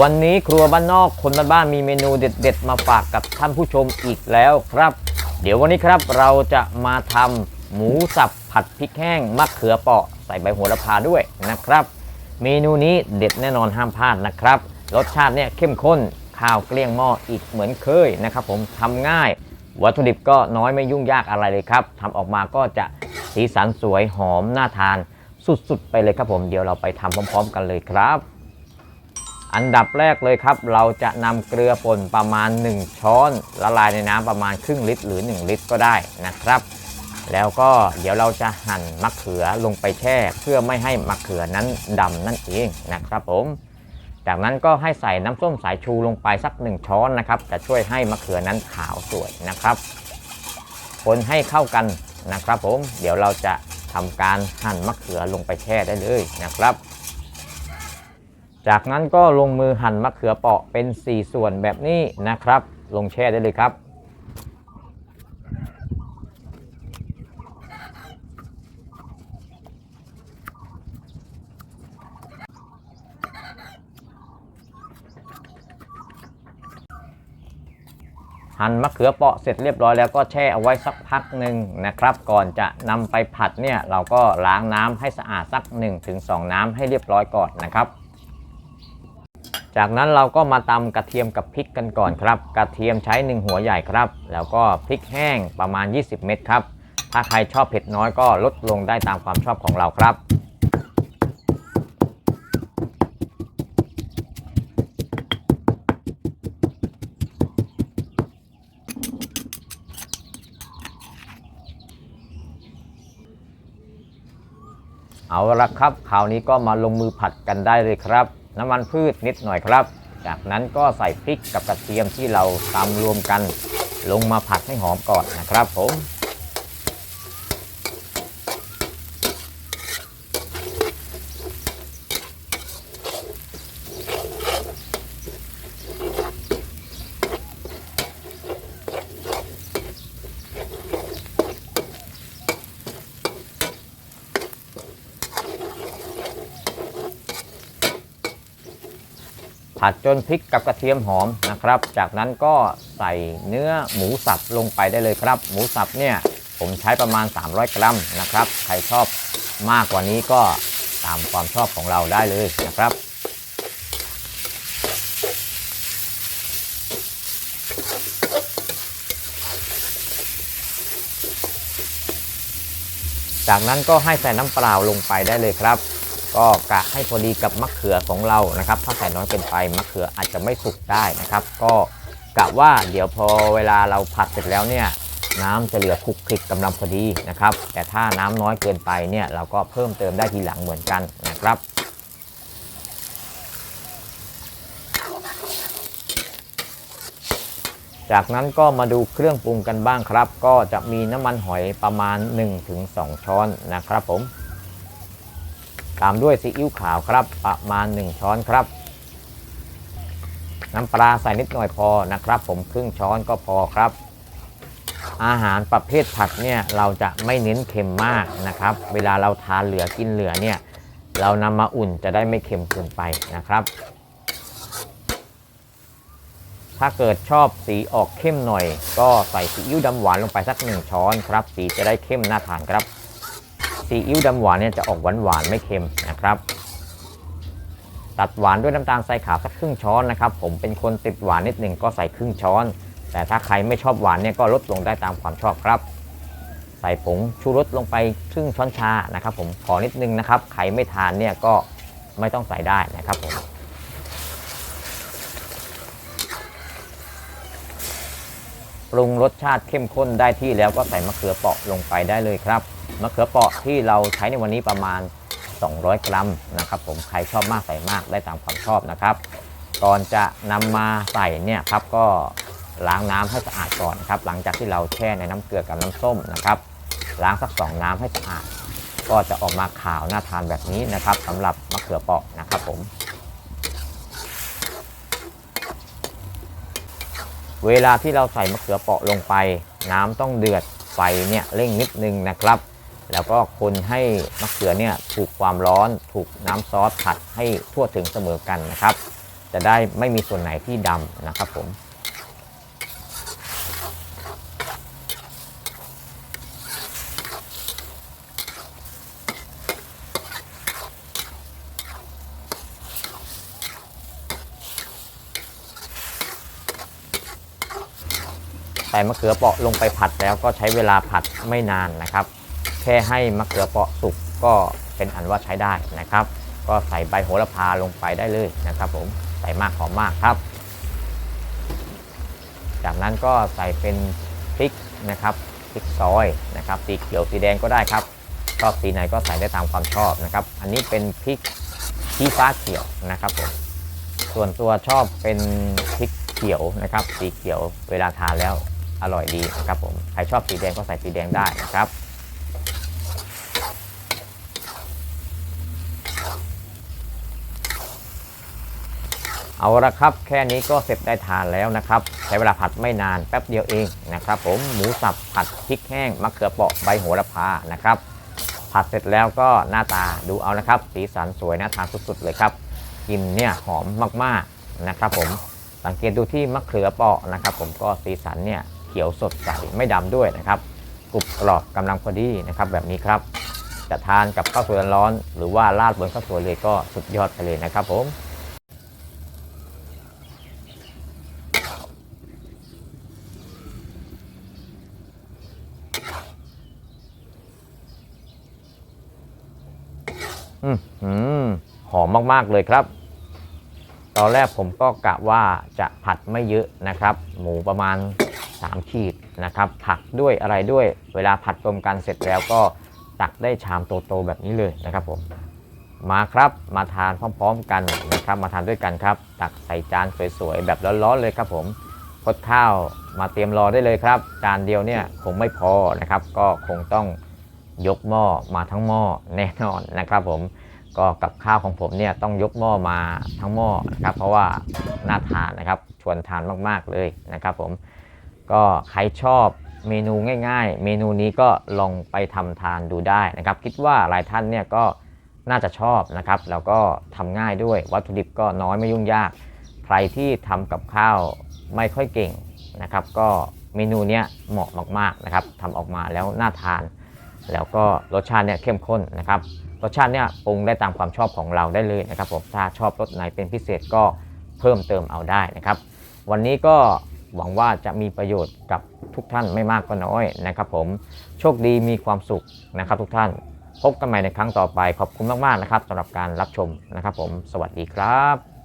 วันนี้ครัวบ้านนอกคนบ้านๆมีเมนูเด็ด ๆ มาฝากกับท่านผู้ชมอีกแล้วครับ เดี๋ยววันนี้ครับเราจะมาทำหมูสับผัดพริกแห้งมะเขือเปาะใส่ใบโหระพาด้วยนะครับ เมนูนี้เด็ดแน่นอนห้ามพลาดนะครับ รสชาติเนี่ยเข้มข้นข้าวเกลี้ยงหม้ออีกเหมือนเคยนะครับ ผมทำง่าย วัตถุดิบก็น้อยไม่ยุ่งยากอะไรเลยครับทำออกมาก็จะสีสันสวยหอมน่าทานสุดๆ ไปเลยครับผมเดี๋ยวเราไปทำพร้อม ๆ กันเลยครับ อันดับแรกเลยครับ เราจะนำเกลือป่นประมาณ 1 ช้อน ละลายในน้ำประมาณครึ่งลิตร หรือ 1 ลิตรก็ได้นะครับ แล้วก็เดี๋ยวเราจะหั่นมะเขือลงไปแช่เพื่อไม่ให้มะเขือนั้นดำนั่นเองนะครับผม จากนั้นก็ให้ใส่น้ำส้มสายชูลงไปสัก 1 ช้อนนะครับ จะช่วยให้มะเขือนั้นขาวสวยนะครับ คนให้เข้ากันนะครับผม เดี๋ยวเราจะทำการหั่นมะเขือลงไปแช่ได้เลยนะครับ จากนั้นก็ลงมือหั่นมะเขือเปราะเป็น 4 ส่วนแบบนี้นะครับ ลงแช่ได้เลยครับ หั่นมะเขือเปราะเสร็จเรียบร้อยแล้วก็แช่เอาไว้สักพักหนึ่งนะครับ ก่อนจะนำไปผัดเนี่ยเราก็ล้างน้ำให้สะอาดสัก 1-2 น้ำให้เรียบร้อยก่อนนะครับ จากนั้นเราก็มาตำกระเทียมกับพริกกันก่อนครับ กระเทียมใช้ 1 หัวใหญ่ครับ แล้วก็พริกแห้งประมาณ 20 เม็ดครับ ถ้าใครชอบเผ็ดน้อยก็ลดลงได้ตามความชอบของเราครับ เอาละครับคราวนี้ก็มาลงมือผัดกันได้เลยครับ น้ำมันพืชนิดหน่อยครับ จากนั้นก็ใส่พริกกับกระเทียมที่เราตำรวมกัน ลงมาผัดให้หอมก่อนนะครับผม ผัดจนพริกกับกระเทียมหอมนะครับ จากนั้นก็ใส่เนื้อหมูสับลงไปได้เลยครับ หมูสับเนี่ยผมใช้ประมาณ 300 กรัมนะครับ ใครชอบมากกว่านี้ก็ตามความชอบของเราได้เลยนะครับ จากนั้นก็ให้ใส่น้ำเปล่าลงไปได้เลยครับ ก็กะให้พอดีกับมะเขือของเรานะครับ ถ้าใส่น้อยเกินไปมะเขืออาจจะไม่สุกได้นะครับ ก็กะว่าเดี๋ยวพอเวลาเราผัดเสร็จแล้วเนี่ยน้ำจะเหลือคลุกคลิกกำลังพอดีนะครับ แต่ถ้าน้ำน้อยเกินไปเนี่ยเราก็เพิ่มเติมได้ทีหลังเหมือนกันนะครับจากนั้นก็มาดูเครื่องปรุงกันบ้างครับ ก็จะมีน้ำมันหอยประมาณ 1-2 ช้อนนะครับผม ตามด้วยซีอิ๊วขาวครับ ประมาณ 1 ช้อนครับ น้ำปลาใส่นิดหน่อยพอนะครับ ผมครึ่งช้อนก็พอครับ อาหารประเภทผัดเนี่ยเราจะไม่เน้นเค็มมากนะครับ เวลาเราทานเหลือกินเหลือเนี่ยเรานำมาอุ่นจะได้ไม่เค็มเกินไปนะครับ ถ้าเกิดชอบสีออกเข้มหน่อย ก็ใส่ซีอิ๊วดำหวานลงไปสักหนึ่งช้อนครับ สีจะได้เข้มน่าทานครับ ซีอิ๊วดำหวานเนี่ยจะออกหวานหวานไม่เค็มนะครับตัดหวานด้วยน้ำตาลทรายขาวสักครึ่งช้อนนะครับ ผมเป็นคนติดหวานนิดหนึ่งก็ใส่ครึ่งช้อน แต่ถ้าใครไม่ชอบหวานเนี่ยก็ลดลงได้ตามความชอบครับ ใส่ผงชูรสลงไปครึ่งช้อนชานะครับ ผมขอนิดนึงนะครับใครไม่ทานเนี่ยก็ไม่ต้องใส่ได้นะครับผมปรุงรสชาติเข้มข้นได้ที่แล้วก็ใส่มะเขือเปราะลงไปได้เลยครับ มะเขือเปราะที่เราใช้ในวันนี้ประมาณ 200 กรัมนะครับ ผมใครชอบมากใส่มากได้ตามความชอบนะครับ ก่อนจะนำมาใส่เนี่ยครับก็ล้างน้ำให้สะอาดก่อนครับ หลังจากที่เราแช่ในน้ำเกลือกับน้ำส้มนะครับล้างสักสองน้ำให้สะอาด ก็จะออกมาขาวน่าทานแบบนี้นะครับสำหรับมะเขือเปราะนะครับผม เวลาที่เราใส่มะเขือเปราะลงไป น้ำต้องเดือดไฟเนี่ยเร่งนิดนึงนะครับ แล้วก็คนให้มะเขือเนี่ยถูกความร้อนถูกน้ำซอสผัดให้ทั่วถึงเสมอกันนะครับ จะได้ไม่มีส่วนไหนที่ดำนะครับผมใส่มะเขือเปาะลงไปผัดแล้วก็ใช้เวลาผัดไม่นานนะครับ ค่ให้มะเขือเปราะสุกก็เป็นอันว่าใช้ได้นะครับ ก็ใส่ใบโหระพาลงไปได้เลยนะครับ ผมใส่มากหอมมากครับ จากนั้นก็ใส่เป็นพริกนะครับพริกซอยนะครับสีเขียวสีแดงก็ได้ครับชอบสีไหนก็ใส่ได้ตามความชอบนะครับ อันนี้เป็นพริกชี้ฟ้าเขียวนะครับผมส่วนตัวชอบเป็นพริกเขียวนะครับ สีเขียวเวลาทานแล้วอร่อยดีนะครับผมใครชอบสีแดงก็ใส่สีแดงได้นะครับ เอาละครับ แค่นี้ก็เสร็จได้ทานแล้วนะครับ ใช้เวลาผัดไม่นานแป๊บเดียวเองนะครับผมหมูสับผัดพริกแห้งมะเขือเปราะใบโหระพานะครับ ผัดเสร็จแล้วก็หน้าตาดูเอานะครับ สีสันสวยน่าทานสุดๆเลยครับกลินเนี่ยหอมมากๆนะครับ ผมสังเกตดูที่มะเขือเปราะนะครับ ผมก็สีสันเนี่ยเขียวสดใสไม่ดำด้วยนะครับกรุบกรอบกำลังพอดีนะครับแบบนี้ครับจะทานกับข้าวสวยร้อน หรือว่าราดบนข้าวสวยเลยก็สุดยอดไปเลยนะครับผม อืมอืม หอมมากๆเลยครับ ตอนแรกผมก็กะว่าจะผัดไม่เยอะนะครับ หมูประมาณ 3 ขีดนะครับ ผักด้วยอะไรด้วย เวลาผัดรวมกันเสร็จแล้วก็ตักได้ชามโตๆแบบนี้เลยนะครับผม มาครับมาทานพร้อมๆกันนะครับ มาทานด้วยกันครับ ตักใส่จานสวยๆแบบร้อนๆเลยครับผมพดข้าวมาเตรียมรอได้เลยครับ จานเดียวเนี่ยคงไม่พอนะครับ ก็คงต้อง ยกหม้อมาทั้งหม้อแน่นอนนะครับผมก็กับข้าวของผมเนี่ยต้องยกหม้อมาทั้งหม้อนะครับ เพราะว่าน่าทานนะครับชวนทานมากๆเลยนะครับผมก็ใครชอบเมนูง่ายๆ เมนูนี้ก็ลองไปทำทานดูได้นะครับ คิดว่าหลายท่านเนี่ยก็น่าจะชอบนะครับ แล้วก็ทำง่ายด้วยวัตถุดิบก็น้อยไม่ยุ่งยาก ใครที่ทำกับข้าวไม่ค่อยเก่งนะครับ ก็เมนูเนี้ยเหมาะมากๆนะครับทำออกมาแล้วน่าทาน แล้วก็รสชาติเนี่ยเข้มข้นนะครับ รสชาติเนี่ยปรุงได้ตามความชอบของเราได้เลยนะครับผมถ้าชอบรสไหนเป็นพิเศษก็เพิ่มเติมเอาได้นะครับ วันนี้ก็หวังว่าจะมีประโยชน์กับทุกท่านไม่มากก็น้อยนะครับผมโชคดีมีความสุขนะครับทุกท่าน พบกันใหม่ในครั้งต่อไปขอบคุณมากๆนะครับสำหรับการรับชมนะครับผมสวัสดีครับ